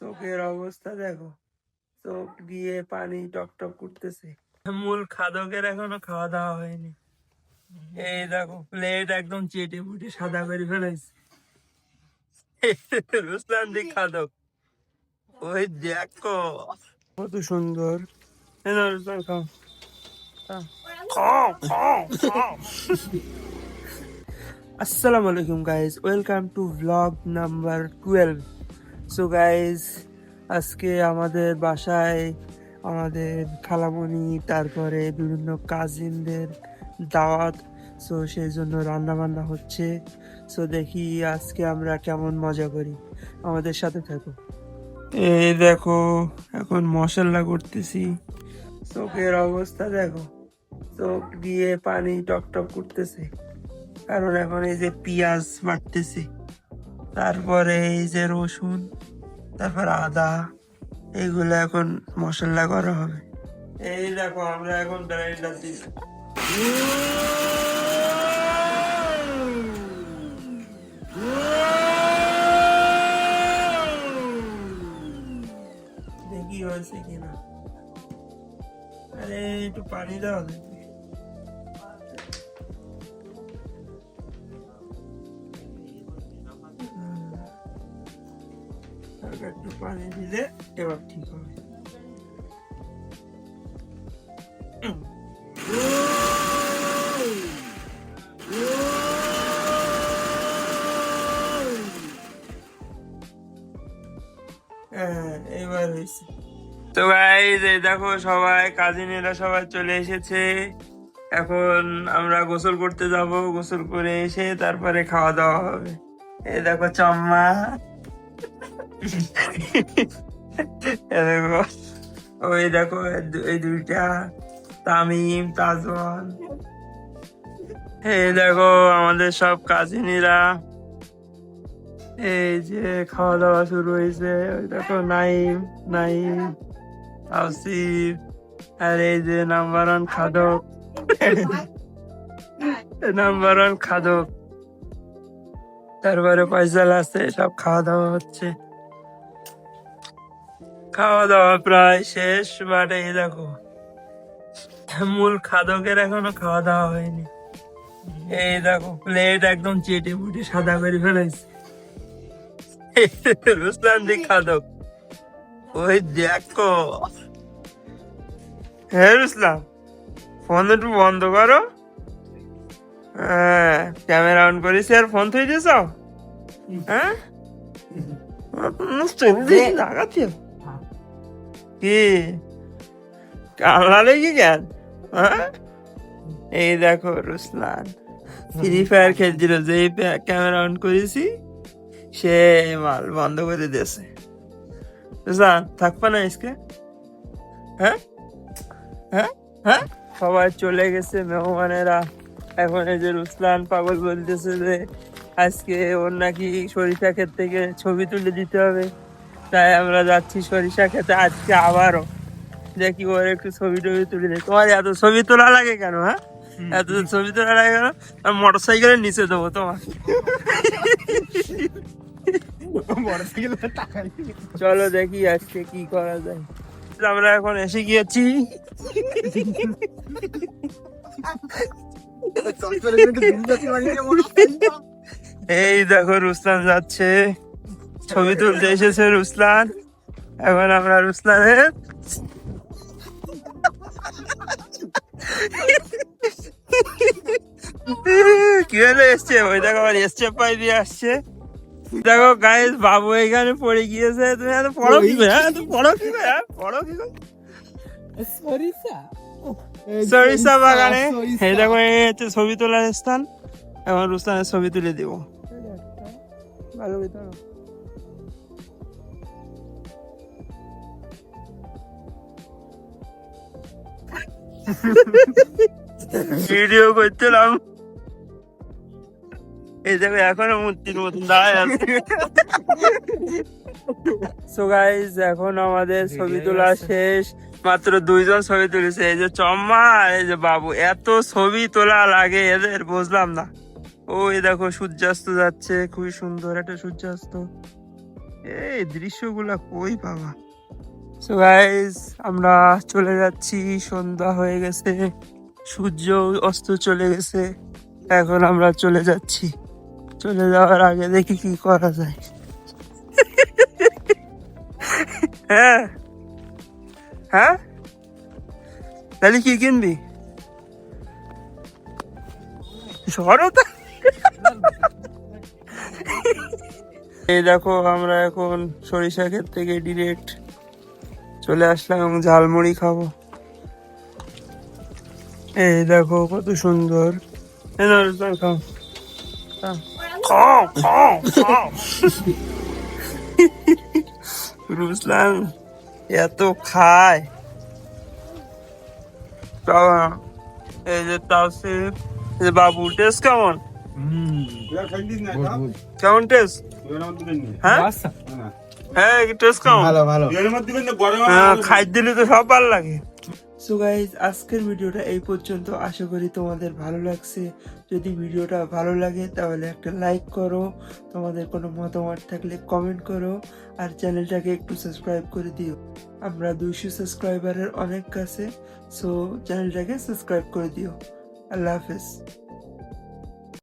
চোখের অবস্থা দেখো। চোখ দিয়ে পানি টক টক করতেছে। মূল খাদকের এখনও খাওয়া দাওয়া হয়নি। এই দেখো প্লেট একদম চেটে ফুটে সাদা করে ফেলাইছে। রুসলান দি খাদক। ওই দেখো। কত সুন্দর। রুসলান খাও। খাও। খাও খাও খাও। আসসালামু আলাইকুম guys welcome to vlog number twelve so guys আজকে আমাদের বাসায় আমাদের খালামণি, তারপরে বিভিন্ন কাজিনদের দাওয়াত সো সেই জন্য রান্না বান্না হচ্ছে। সো দেখি আজকে আমরা কেমন মজা করি। আমাদের সাথে থাকো। এই দেখো, এখন মশলা করতেছি। চোখের অবস্থা দেখো। চোখ দিয়ে পানি টক টক করতেছে। কারণ এখন এই যে পেঁয়াজ বাটতেছি তারপরে এই যে রসুন, তারপর আদা এইগুলো এখন মশলা করা হবে। এই দেখো, আমরা এখন ব্লেন্ডার দিচ্ছি। দেখি হয়েছে কিনা। আরে, একটু পানি দাও। হালকা একটু হ্যাঁ তো গাইজ এই দেখো সবাই, কাজিনেরা সবাই চলে এসেছে। এখন আমরা গোসল করতে যাব। গোসল করে এসে তারপরে খাওয়া দাওয়া হবে। এই দেখো চম্মা। দেখো, ওই দেখো, এই দুইটা, তামিম, তাজওয়ান। এই দেখো, আমাদের সব কাজিনীরা। এই যে খাওয়া দাওয়া শুরু হয়েছে, ওই দেখো, নাইম নাইম আসিফ আর এই যে নাম্বার ওয়ান খাদক। নাম্বার ওয়ান খাদক। তারপরে পয়সা আছে, সব খাওয়া দাওয়া হচ্ছে। খাওয়া দাওয়া প্রায় শেষ বাট এই দেখো। মূল খাদকের এখনও খাওয়া দাওয়া হয়নি। এই দেখো প্লেট একদম চেটে ফুটে সাদা করে ফেলাইছে। রুসলান দি খাদক। ওই দেখো। হ্যাঁ রুসলাম ফোন একটু বন্ধ করো। হ্যাঁ ক্যামেরা অন করেছি আর ফোন থই দিয়েছ হ্যাঁ? চলবে লাগাতে কি? কান্না লেগে গেল এই দেখো রুসলান ফ্রি ফায়ার খেলছিল যে ক্যামেরা অন করেছি সে মাল বন্ধ করে দিয়েছে। রুসলান থাকবে না আজকে? হ্যাঁ? হ্যাঁ? হ্যাঁ? সবাই চলে গেছে মেহমানেরা। এখন এই যে রুসলান পাগল বলতেছে যে আজকে ওর নাকি সরিষা ক্ষেত থেকে ছবি তুলে দিতে হবে। তাই আমরা যাচ্ছি সরিষা খেতে আজকে আবারও। দেখি ওর একটু ছবি টবি তুলে দেয় তোমার এত ছবি তোলা লাগে কেন হ্যাঁ? এত ছবি তোলা লাগে কেন? আমি মোটর সাইকেলের নিচে দেবো তোমার। চলো দেখি আজকে কি করা যায়। আমরা এখন এসে গিয়েছি। এই দেখো রুস্তান যাচ্ছে। ছবি তুলতে এসেছে রুসলান। এখন আমরা রুসলানের কি হলো এসছে? ওই দেখো আবার এসছে পাই দিয়ে আসছে। দেখো গাইস বাবু এখানে পড়ে গিয়েছে। তুমি এত পড়ো কি হ্যাঁ? তুমি পড়ো কি হ্যাঁ? পড়ো কি করে? সরিষা? বাগানে। এই দেখো এই হচ্ছে ছবি তোলার স্থান। এখন রুস্তানের ছবি তুলে দিব। ভালো ভিডিও করছিলাম। এই দেখো এখনও মূর্তির মতন দাঁড়ায় আছে। সো গাইজ এখন আমাদের ছবি তোলা শেষ। মাত্র দুইজন ছবি তুলেছে। এই যে চম্মা আর এই যে বাবু। এত ছবি তোলা লাগে এদের বুঝলাম না। ওই দেখো সূর্যাস্ত যাচ্ছে। খুবই সুন্দর একটা সূর্যাস্ত। এই দৃশ্যগুলা কই পাবা? সো গাইস আমরা চলে যাচ্ছি, সন্ধ্যা হয়ে গেছে সূর্য অস্ত চলে গেছে, এখন আমরা চলে যাচ্ছি। চলে যাওয়ার আগে দেখি কি করা যায়। হ্যাঁ। হ্যাঁ? তাহলে কি কিনবি? এই দেখো, আমরা এখন সরিষা ক্ষেত থেকে ডিরেক্ট চলে আসলাম এবং ঝালমুড়ি খাব। এই দেখো কত সুন্দর। এই খাও। খাও। খাও খাও রুসলান এত খায়। এই যে তাসিফ এই যে বাবু টেস্ট কেমন? কেমন টেস্ট হ্যাঁ? হ্যাঁ টেস্ট কেমন ভালো ভালো। হ্যাঁ, দিলে তো সব ভালো লাগে। সো গাইজ আজকের ভিডিওটা এই পর্যন্ত। আশা করি তোমাদের ভালো লাগছে। যদি ভিডিওটা ভালো লাগে তাহলে একটা লাইক করো। তোমাদের কোনো মতামত থাকলে কমেন্ট করো। আর চ্যানেলটাকে একটু সাবস্ক্রাইব করে দিও। আমরা দুইশো সাবস্ক্রাইবারের অনেক কাছে। সো চ্যানেলটাকে সাবস্ক্রাইব করে দিও। আল্লাহ হাফেজ।